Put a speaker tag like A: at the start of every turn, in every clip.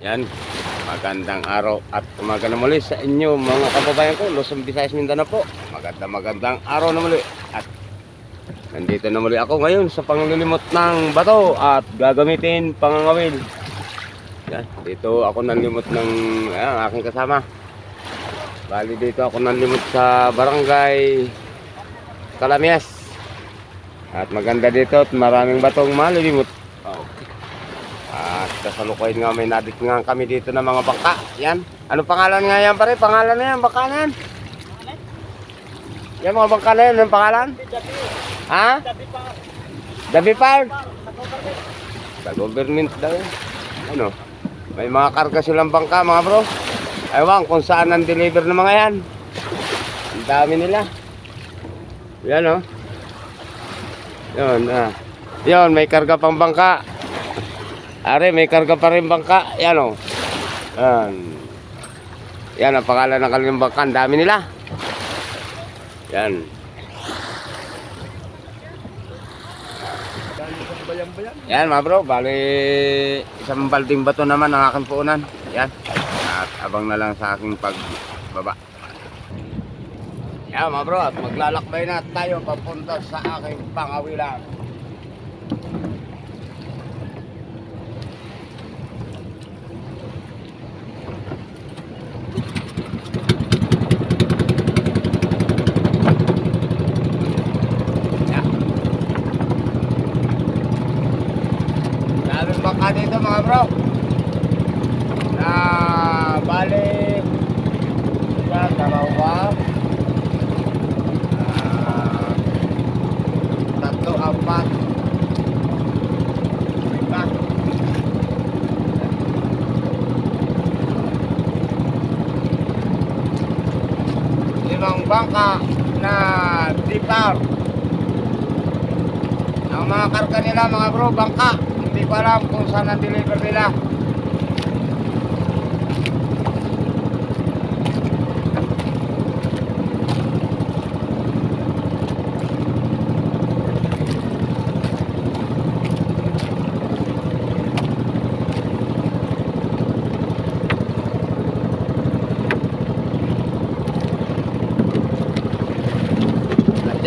A: Yan, magandang araw at umaga na muli sa inyo mga kababayan ko, Luzon, Visayas, Mindanao po. Magandang magandang araw na muli at nandito na muli ako ngayon sa panglilimot ng bato at gagamitin pangangawil. Yan, dito ako nanlimot ng ayan, aking kasama. Bali dito ako nanlimot sa barangay Kalamias. At maganda dito at maraming batong malilimot. Kasalukuyan nga may nadit nga kami dito ng mga bangka. Yan. Ano pangalan nga yan pare? Pangalan na yan, bangka na yan. Yan mga bangka na yan, anong pangalan? Ha? Dabi Park. Sa government daw. Ano? May mga karga silang bangka mga bro. Ewan kung saan ang deliver ng mga yan. Ang dami nila. Yan oh. Yun, ah. Yun, may karga pang bangka. Are, may karga pa rin bangka. Yan o. Yan. Yan ang pangalan ng kanilang bangka. Ang dami nila. Yan. Yan mga bro, bali isang balding bato naman ang aking puunan. Yan. At abang na lang sa aking pagbaba. Yan mga bro, at maglalakbay na tayo papunta sa aking pangawilan. Yan. Daming bangka dito mga bro. Na bali isa, dalawa, ah, tatlo, apat, lima. Limang bangka na dipar. Ang mga karga nila mga bro, bangka. Hindi ko alam kung saan na-deliver nila.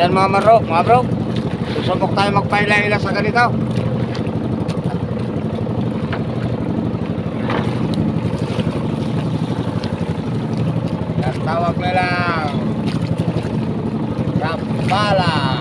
A: Diyan mga maro, mga bro. Susubok tayo magpaila-ila sa ganito. Ang tawag na lang. Rampala.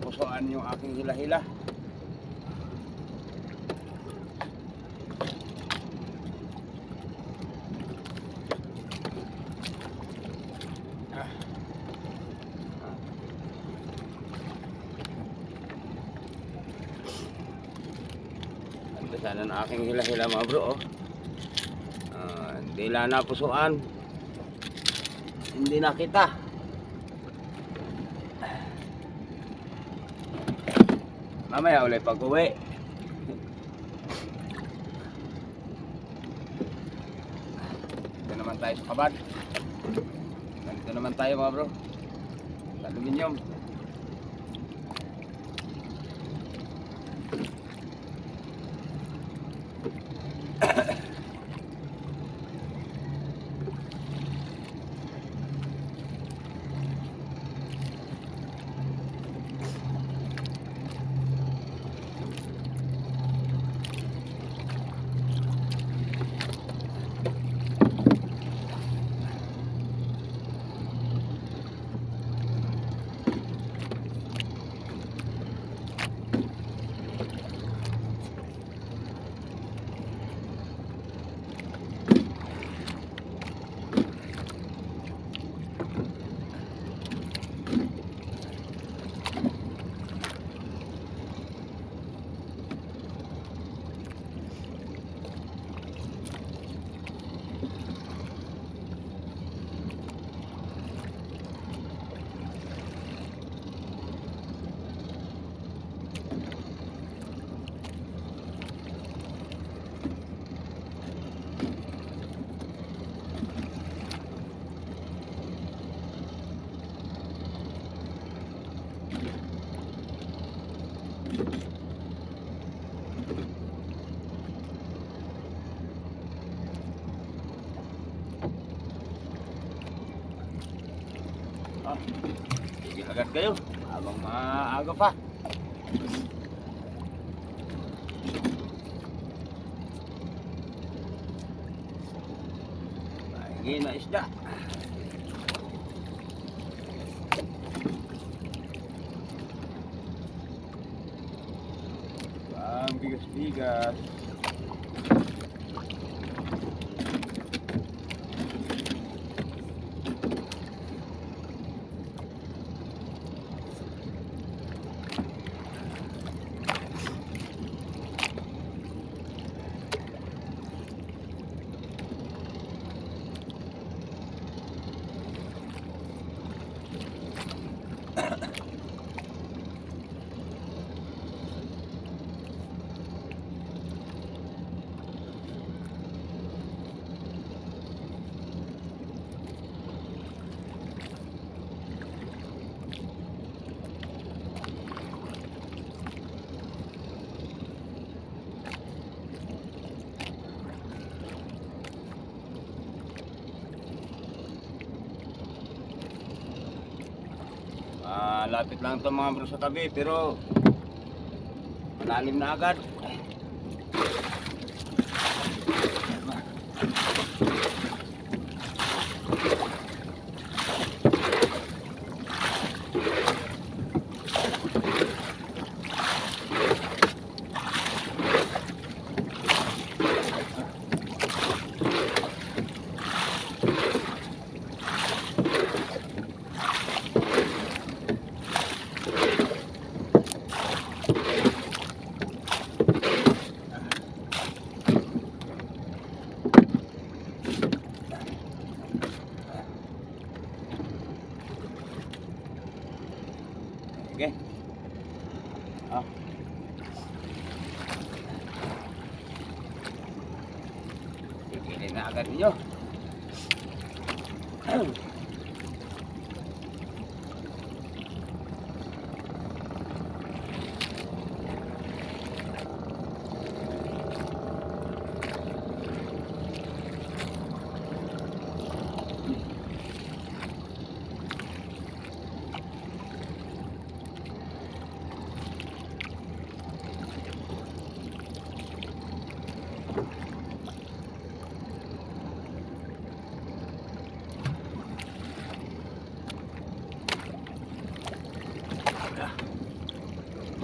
A: Pusoan yung aking hila-hila. Ah. Sana ng aking hila-hila mga bro. Oh. Ah, hindi lang napusuan. Hindi nakita. Mamaya ulit pag uwi. Dito naman tayo kabad. Dito naman tayo mga bro. Sa aluminium. Ah, agad kayo. Habang maaga pa. Mahingi na isda. Ang bigas-bigas. Ah, lapit lang itong mga bro sa tabi pero malalim na agad.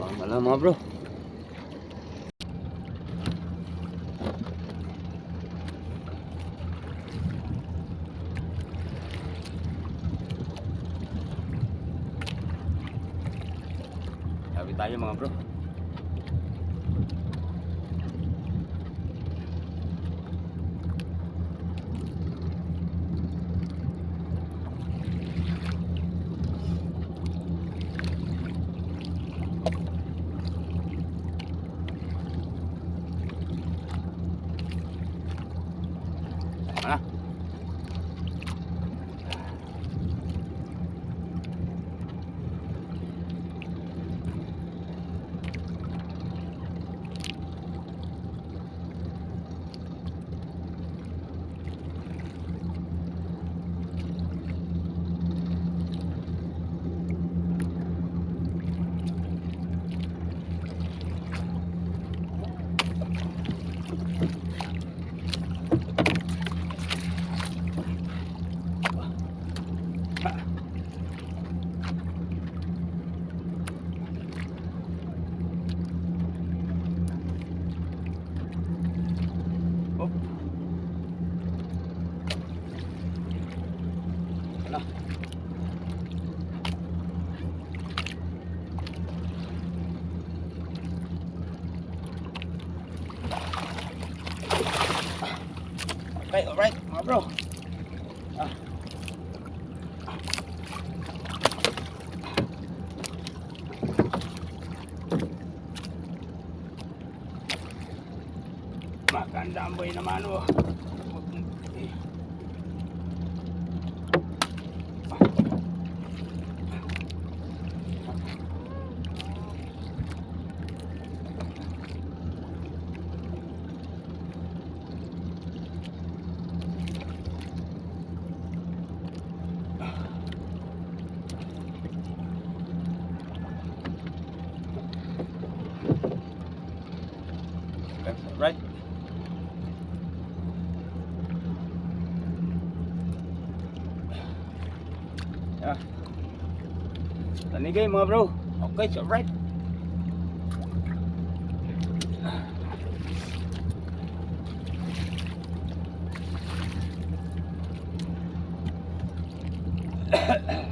A: Lang mga bro. Sabi tayo mga bro. Tama na. Oh. Wala. Okay, alright, mga bro. Ah. Maganda ang boy naman oh. That's right. Yeah. Tanigay mga bro. Okay, so right. Eh,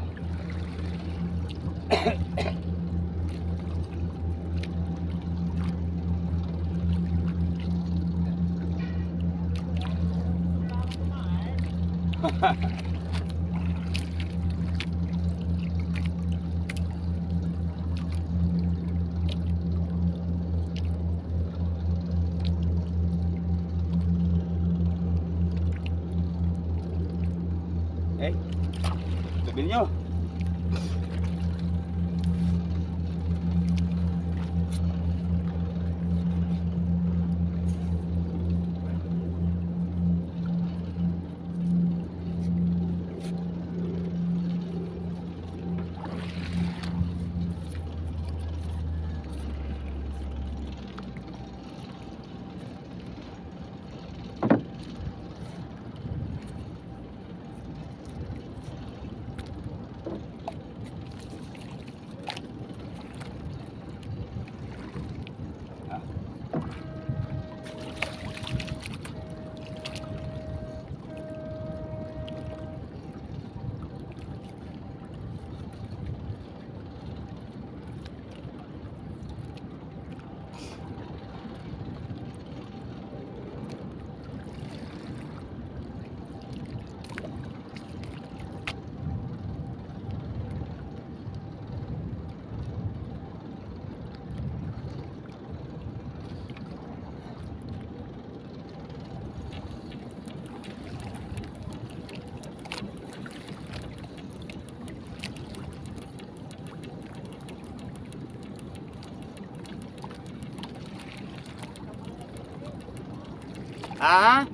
A: Ah?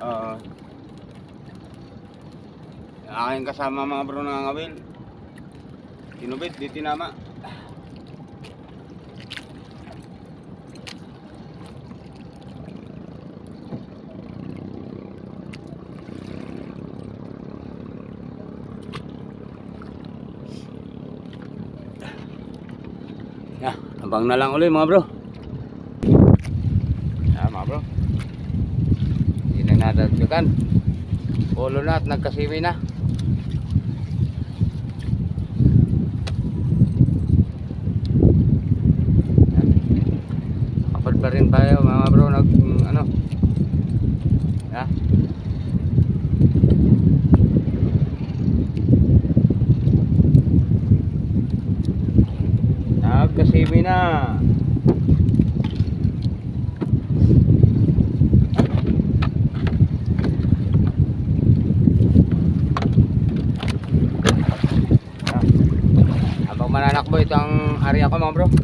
A: Oo. Aking kasama mga bro ng ngawil. Tinubit, di tinama. Yeah, abang na lang uli mga bro. Yeah, mga bro. Hindi na nadagdagan. Ulo na at nagkasiwi na. Kapag pa rin tayo mga bro nag ano. Yeah. Nagkasiwi na. Habang mananakbo itong area ko mga bro.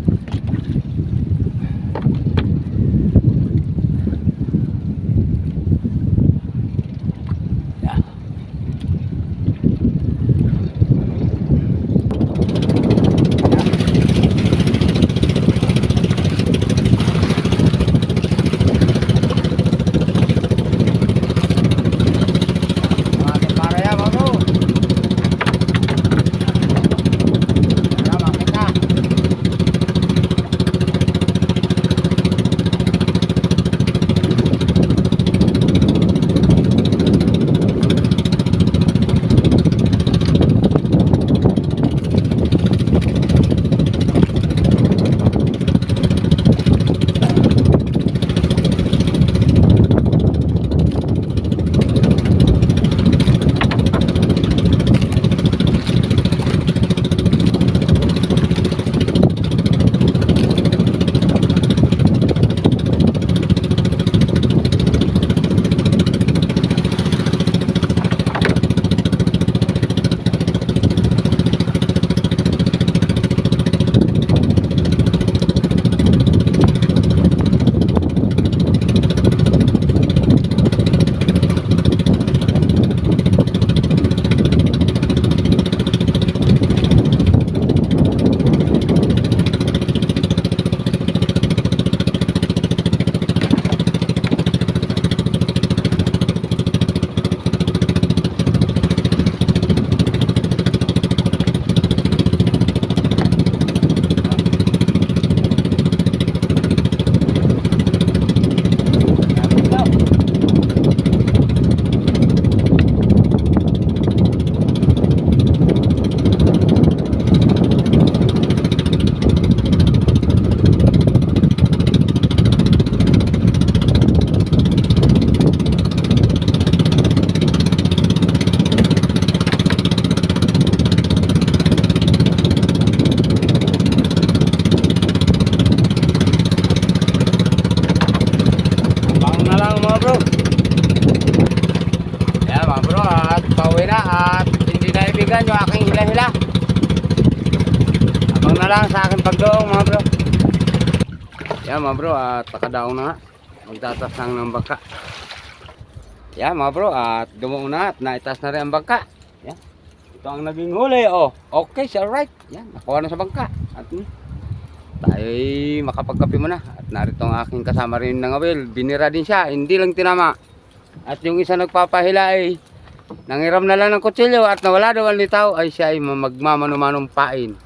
A: Yan mga bro at nakadaong na nga. Magtatas lang ng bangka. Yan mga bro at dumuong na at naitas na rin ang bangka. Yan. Ito ang naging huli oh. Okay, so right. Yan, nakuha na sa bangka. At hmm, tayo'y makapagkape muna at narito ang aking kasama rin ng awil binira din siya hindi lang tinama at yung isa nagpapahila ay nangiram na lang ng kutsilyo at nawala daw ang litaw ay siya ay magmamano-manong pain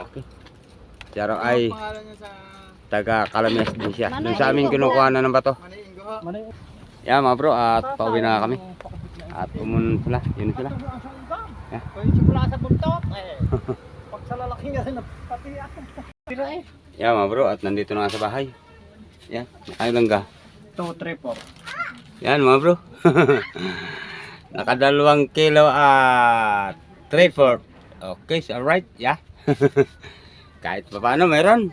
A: okay siya ay
B: pangalan niya sa
A: taga Kalames din siya dun sa aming kinukuha na ng bato yan mga bro at pauwi na kami at umun sila yun sila
B: Kung yung simula sa buntot, eh. Pag sa lalaki nga rin, pati ako. Tira eh.
A: yan mga bro at nandito na nga sa bahay yan nakailang ka
B: 2, 3, 4.
A: Yan mga bro. Nakadalawang kilo at 3 fourth. Okay, so alright, yeah. Kahit pa paano, meron.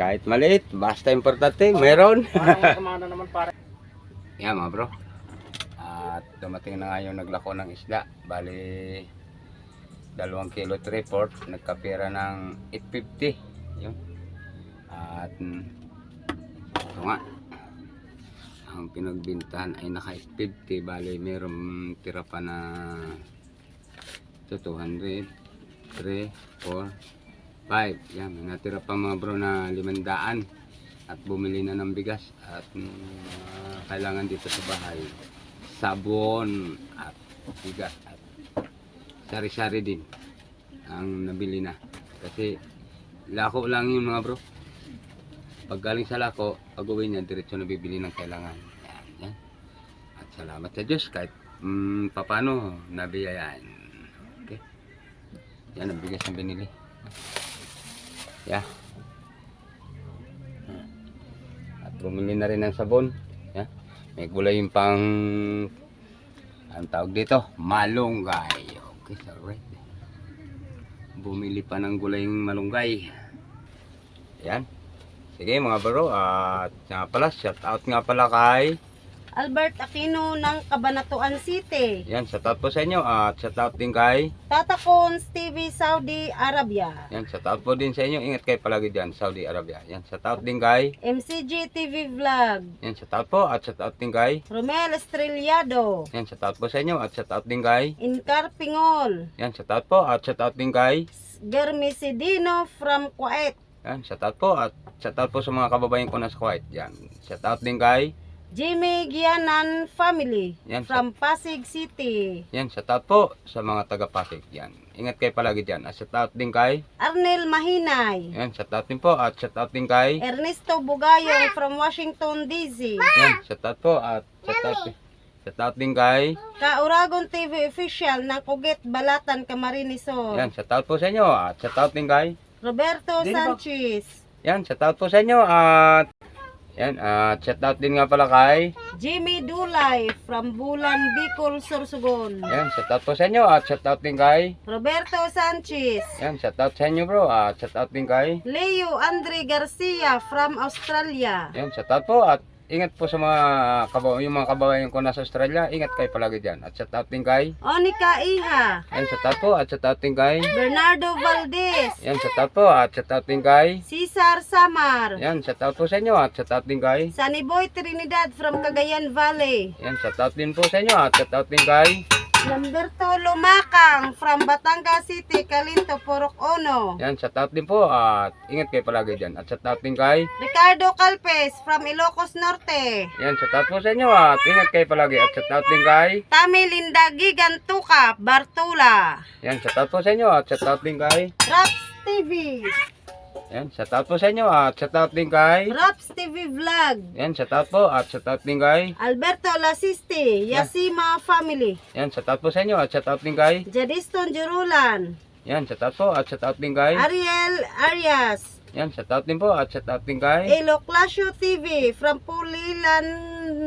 A: Kahit maliit, basta importante, meron.
B: Parang naman para.
A: Yan mga bro. At dumating na nga yung naglako ng isda. Bali, dalawang kilo 3 fourth. Nagkapira ng 850. Yun. At mm, ito nga. Ang pinagbintahan ay naka 850. Bali, meron tira pa na ito 200, 3, 4, 5. Yan, may natira pa mga bro na 500 at bumili na ng bigas at mga kailangan dito sa bahay sabon at bigas at sari-sari din ang nabili na kasi Lako lang yun mga bro. Pag galing sa lako, pag uwi niya, diretso na bibili ng kailangan. Yan, yan. At salamat sa Diyos kahit mm, papano nabiyayaan. Okay. Yan ang bigas na binili. Yeah. At bumili na rin ng sabon. Yeah. May gulay yung pang ang tawag dito, malunggay. Okay, so right. Bumili pa ng gulay yung malunggay. Yan. Sige mga bro, at nga pala, shout out nga pala kay
C: Albert Aquino ng Cabanatuan City.
A: yan, shout out po sa inyo at shout out din kay
C: Tatakons TV Saudi Arabia.
A: yan, shout out po din sa inyo. Ingat kayo palagi dyan, Saudi Arabia. Yan, shout out din kay
C: MCG TV Vlog.
A: yan, shout out po at shout out din kay
C: Romel Estrellado.
A: yan, shout out po sa inyo at shout out din kay
C: Inkar Pingol.
A: yan, shout out po at shout out din kay
C: Germi Sidino from Kuwait.
A: yan, shout out po at shout out po sa mga kababayan ko na sa Kuwait. Yan, shout out din kay
C: Jimmy Gianan Family
A: Yan,
C: from Pasig City.
A: yan, shout out po sa mga taga Pasig. Yan, ingat kayo palagi dyan. At shout out din kay
C: Arnel Mahinay.
A: yan, shout out din po at shout out din kay
C: Ernesto Bugayong from Washington DC.
A: yan, shout out po at shout out, shout out din kay
C: Kauragon TV official ng Kugit Balatan Camarines Sur.
A: yan, shout out po sa inyo at shout out din kay
C: Roberto? Sanchez.
A: yan, shout out po sa inyo at yan, at shout out din nga pala kay
C: Jimmy Dulay from Bulan, Bicol, Sorsogon.
A: yan, shout out po sa inyo at shout out din kay
C: Roberto Sanchez.
A: yan, shout out sa inyo bro at shout out din kay
C: Leo Andre Garcia from Australia.
A: yan, shout out po at ingat po sa mga kababayan, yung mga kababayan ko nasa Australia, ingat kayo palagi dyan. At out din kay
C: Onika Iha.
A: yan, out po at out din kay
C: Bernardo Valdez.
A: yan, out po at out din kay
C: Cesar Samar.
A: yan, out po sa inyo at out din kay
C: Sunny Boy Trinidad from Cagayan Valley.
A: yan, shout out din po sa inyo at shout out din kay
C: Lamberto Lumakang from Batangas City, Calinto, Purok Ono.
A: yan, shout out din po at ingat kayo palagi dyan. At shout out din kay
C: Ricardo Calpes from Ilocos Norte.
A: yan, shout out po sa inyo at ingat kayo palagi. At shout out din kay
C: Tami Lindagi Gantuka, Bartula.
A: yan, shout out po sa inyo at shout out din kay
C: Raps TV.
A: Yan, shout out po sa inyo at shout out din kay
C: Raps TV Vlog.
A: yan, shout out po at shout out din kay
C: Alberto Lasiste, Yasima Family.
A: yan, shout out po sa inyo at shout out din kay
C: Jadiston Jurulan.
A: yan, shout out po at shout out din kay
C: Ariel Arias.
A: yan, shout out din po at shout out din kay
C: Elo Clasio TV from Pulilan,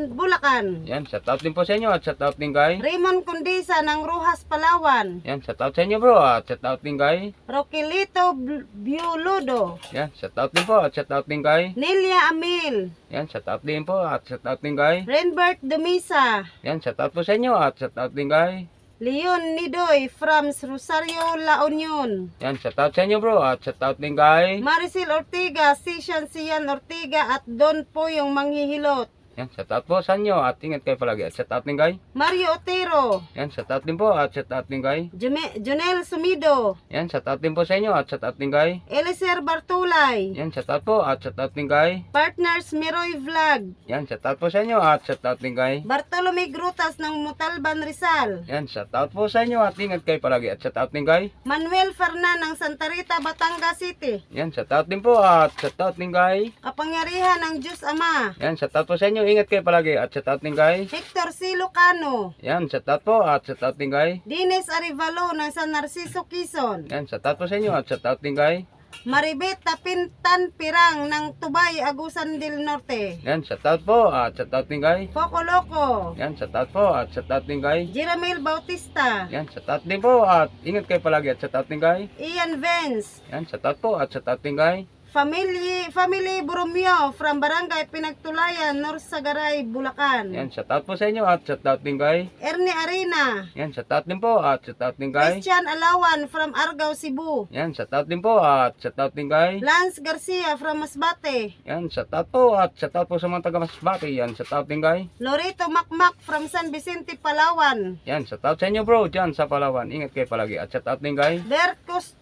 C: Bulacan.
A: yan, shout out din po sa inyo at shout out din kay
C: Raymond Condesa ng Rojas, Palawan.
A: yan, shout out sa inyo bro at shout out din kay
C: Roquelito Biolodo.
A: yan, shout out din po at shout out din kay
C: Nelia Amil.
A: yan, shout out din po at shout out din kay
C: Renbert Dumisa.
A: yan, shout out po sa inyo at shout out din kay
C: Leon Nidoy from Rosario, La Union.
A: yan, shout out sa inyo bro at shout out din kay
C: Maricel Ortiga, Sishan Sian Ortiga at Don po yung manghihilot.
A: Yan, shout out po sa inyo at ingat kayo palagi at shout out din kay
C: Mario Otero,
A: yan, shout out din po at shout out din kay
C: Jume- Junel Sumido,
A: yan, shout out din po sa inyo at shout out din kay
C: Eliser Bartulay,
A: yan, shout out po at shout out din kay
C: Partners Miroy Vlog,
A: yan, shout out po sa inyo at shout out din kay
C: Bartolome Grutas ng Mutalban Rizal,
A: yan, shout out po sa inyo at ingat kayo palagi at shout out din kay
C: Manuel Fernan ng Santa Rita, Batangas City,
A: yan, shout out din po at shout out din kay
C: Kapangyarihan ng Diyos Ama,
A: yan, shout out po sa inyo ingat kayo palagi at shout out din kay
C: Hector Silocano,
A: yan, shout out po at shout out din kay
C: Dines Arivalo ng San Narciso Quezon,
A: yan, shout out po sa inyo at shout out din kay
C: Maribet Tapintan Pirang ng Tubay, Agusan del Norte.
A: yan, shout out po at shout out din kay
C: Poco Loco.
A: yan, shout out po at shout out din kay
C: Jiramil Bautista.
A: yan, shout out din po at ingat kayo palagi at shout out din kay
C: Ian Vance.
A: yan, shout out po at shout out din kay
C: Family, family Boromeo from Barangay Pinagtulayan, North Sagaray, Bulacan.
A: yan, shout out po sa inyo at shout out din kay
C: Ernie Arena.
A: yan, shout out din po at shout out din kay
C: Christian Alawan from Argao, Cebu.
A: yan, shout out din po at shout out din kay
C: Lance Garcia from Masbate.
A: yan, shout out po at shout out po sa mga taga Masbate yan, shout out din kay
C: Loreto Makmak from San Vicente, Palawan.
A: yan, shout out sa inyo bro dyan sa Palawan ingat kayo palagi at shout out din kay
C: Bert Cos.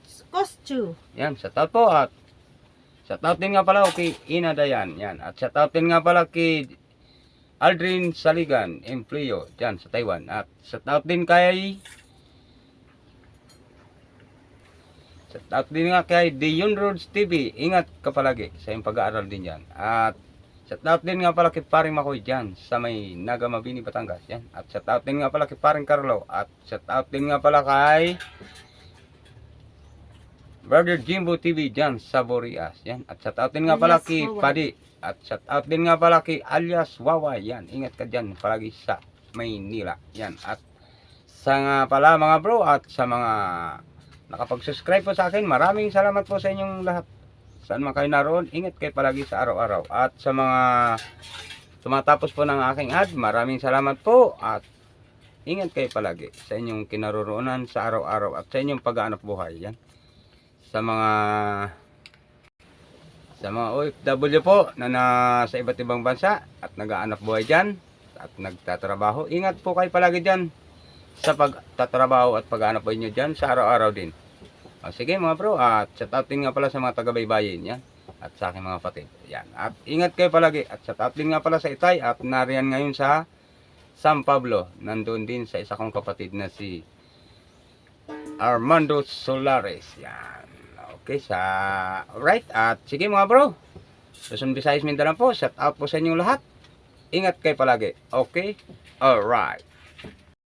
A: Yan, shout out po at shout out din nga pala kay Ina Dayan. Yan, at shout out din nga pala kay Aldrin Saligan, Empleo, dyan sa Taiwan. At shout out din kay Shout out din nga kay Dion Roads TV. Ingat ka palagi sa iyong pag-aaral din yan. At shout out din nga pala kay Paring Makoy dyan sa may Naga Mabini, Batangas. Yan. At shout out din nga pala kay Paring Carlo. At shout out din nga pala kay Brother Jimbo TV dyan sa Borias. Yan. At shout out din nga pala kay. Padi. At shout out din nga pala kay alias Wawa. Yan. Ingat ka dyan palagi sa Maynila. Yan. At sa nga pala mga bro at sa mga nakapag-subscribe po sa akin, maraming salamat po sa inyong lahat. Saan man kayo naroon, ingat kayo palagi sa araw-araw. At sa mga tumatapos po ng aking ad, maraming salamat po at ingat kayo palagi sa inyong kinaroroonan sa araw-araw at sa inyong pag-aanap buhay. Yan. Sa mga sa mga OFW po na nasa iba't ibang bansa at nag-aanap buhay dyan at nagtatrabaho, ingat po kayo palagi dyan sa pagtatrabaho at pag-aanap buhay nyo dyan sa araw-araw din. O, sige mga bro, at shout out din nga pala sa mga taga-baybayin yan at sa aking mga patid. Yan. At ingat kayo palagi at shout out din nga pala sa Itay at nariyan ngayon sa San Pablo. Nandun din sa isa kong kapatid na si Armando Solares. Yan. Okay, sa right at sige mga bro. Luzon, Visayas, Mindanao po. Shout out po sa inyong lahat. Ingat kayo palagi. Okay? Alright.